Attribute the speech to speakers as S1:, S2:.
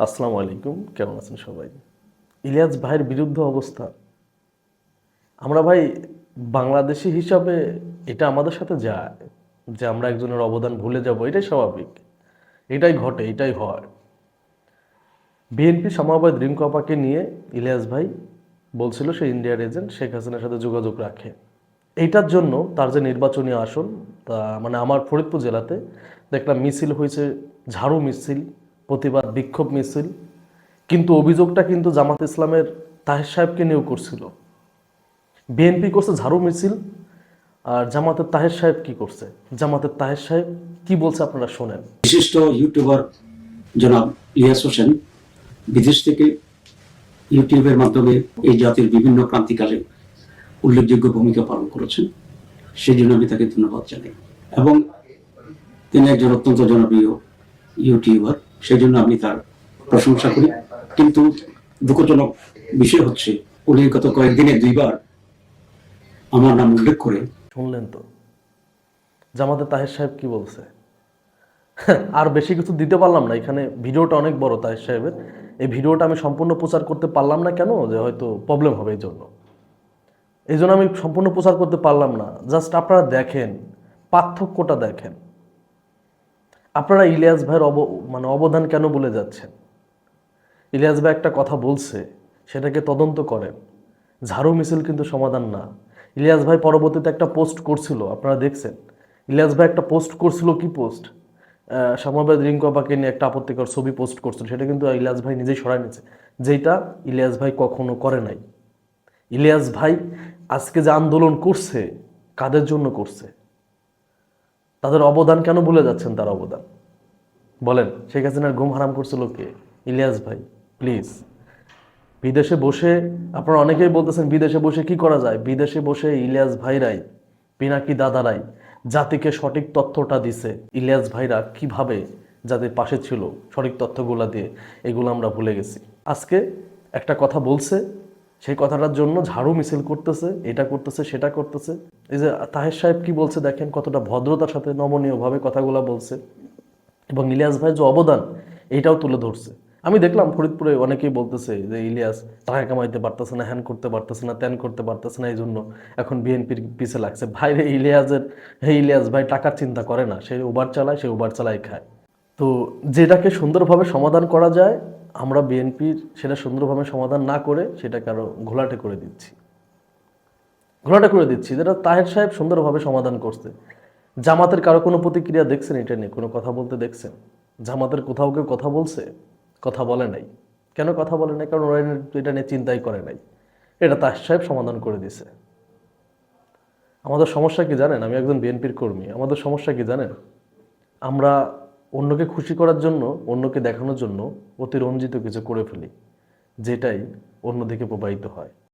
S1: আসসালামু আলাইকুম, কেমন আছেন সবাই? ইলিয়াস ভাইয়ের বিরুদ্ধে অবস্থা। আমরা ভাই বাংলাদেশি হিসাবে এটা আমাদের সাথে যায়, যে আমরা একজনের অবদান ভুলে যাব, এটাই স্বাভাবিক। এটাই ঘটে, এটাই হয়। বিএনপি সমবায় রিঙ্কপাকে নিয়ে ইলিয়াস ভাই বলছিল সে ইন্ডিয়ার এজেন্ট, শেখ হাসিনার সাথে যোগাযোগ রাখে। এইটার জন্য তার যে নির্বাচনী আসন, তা মানে আমার ফরিদপুর জেলাতে দেখলাম মিছিল হয়েছে, ঝাড়ু মিছিল প্রতিবাদ, বিক্ষোভ মিছিল। কিন্তু অভিযোগটা কিন্তু জামাত ইসলামের তাহের সাহেবকে নিয়েও করছিল। বিএনপি করছে ঝাড়ু মিছিল, আর জামাতের তাহের সাহেব কি করছে? জামাতের তাহের সাহেব কি বলছে আপনারা শোনেন।
S2: বিশিষ্ট ইউটিউবার জনাব ইলিয়াস হোসেন, বিদেশ থেকে ইউটিউবের মাধ্যমে এই জাতির বিভিন্ন ক্রান্তিকালে উল্লেখযোগ্য ভূমিকা পালন করেছেন। সেই জন্য আমি তাকে ধন্যবাদ জানাই। এবং তিনি একজন অত্যন্ত জনপ্রিয় ইউটিউবার। সেই জন্য আমি তার প্রশংসা করি। কিন্তু দুঃখজনক বিষয় হচ্ছে, উনি গত কয়েকদিনে দুইবার আমার নাম উল্লেখ করে
S1: শুনলেন তো। জামাতের তাহের সাহেব কি বলছে? আর বেশি কিছু দিতে পারলাম না। এখানে ভিডিওটা অনেক বড় তাহের সাহেবের। এই ভিডিওটা আমি সম্পূর্ণ প্রচার করতে পারলাম না কেন? যে হয়তো প্রবলেম হবে এই জন্য। এই জন্য আমি সম্পূর্ণ প্রচার করতে পারলাম না। জাস্ট আপনারা দেখেন, পার্থক্যটা দেখেন। আপনারা ইলিয়াস ভাইয়ের অব মানে অবদান কেন বলে যাচ্ছেন? ইলিয়াস ভাই একটা কথা বলছে, সেটাকে তদন্ত করেন ঝাড়ু মিছিল কিন্তু সমাধান না। ইলিয়াস ভাই পরবর্তীতে একটা পোস্ট করছিল, আপনারা দেখছেন? ইলিয়াস ভাই একটা পোস্ট করছিল কি পোস্ট? সমবেদ রিঙ্কবাকে নিয়ে একটা আপত্তিকর ছবি পোস্ট করছিল, সেটা কিন্তু ইলিয়াস ভাই নিজেই সরাই নিয়েছে। যেটা ইলিয়াস ভাই কখনো করে নাই। ইলিয়াস ভাই আজকে যে আন্দোলন করছে, কাদের জন্য করছে? তাদের অবদান কেন ভুলে যাচ্ছেন তার অবদান? বলেন, শেখ হাসিনার ঘুম হারাম করছিল কে? ইলিয়াস ভাই, প্লিজ। বিদেশে বসে, আপনারা অনেকেই বলতেছেন, বিদেশে বসে কি করা যায়? বিদেশে বসে ইলিয়াস ভাইরাই পিনাকি দাদারাই জাতিকে সঠিক তথ্যটা দিছে। ইলিয়াস ভাইরা কীভাবে যাদের পাশে ছিল, সঠিক তথ্যগুলা দিয়ে এগুলো আমরা ভুলে গেছি। আজকে একটা কথা বলছে সেই কথাটার জন্য ঝাড়ু মিছিল করতেছে, এটা করতেছে, সেটা করতেছে। এই যে তাহের সাহেব কি বলছে দেখেন, কতটা ভদ্রতার সাথে নমনীয়ভাবে কথাগুলো বলছে। এবং ইলিয়াস ভাই যে অবদান এইটাও তুলে ধরছে। আমি দেখলাম ফরিদপুরে অনেকেই বলতেছে যে, ইলিয়াস, টাকা কামাইতে পারতেছে না, হ্যান করতে পারতেছে না, ত্যান করতে পারতেছে না এই জন্য এখন বিএনপির পিছে লাগছে। ভাই রে ইলিয়াসের, হে ইলিয়াস ভাই, টাকার চিন্তা করে না। সে উবার চালায়, সে উবার চালায় খায়। তো যেটাকে সুন্দরভাবে সমাধান করা যায় আমরা বিএনপির সেটা সুন্দরভাবে সমাধান না করে সেটাকে আরও ঘোলাটে করে দিচ্ছি। ঘোলাটে করে দিচ্ছি, যেটা তাহের সাহেব সুন্দরভাবে সমাধান করছে। জামাতের কারও কোনো প্রতিক্রিয়া দেখছেন এটা নিয়ে? কোনো কথা বলতে দেখছেন? জামাতের কোথাও কেউ কথা বলছে? কথা বলে নাই। কেন কথা বলে নাই? কারণ ওরা এটা নিয়ে চিন্তাই করে নাই। এটা তাহের সাহেব সমাধান করে দিছে। আমাদের সমস্যা কি জানেন? আমি একজন বিএনপির কর্মী। আমাদের সমস্যা কি জানেন? আমরা অন্যকে খুশি করার জন্য, অন্যকে দেখানোর জন্য অতিরঞ্জিত কিছু করে ফেলি, যেটাই অন্যদিকে প্রবাহিত হয়।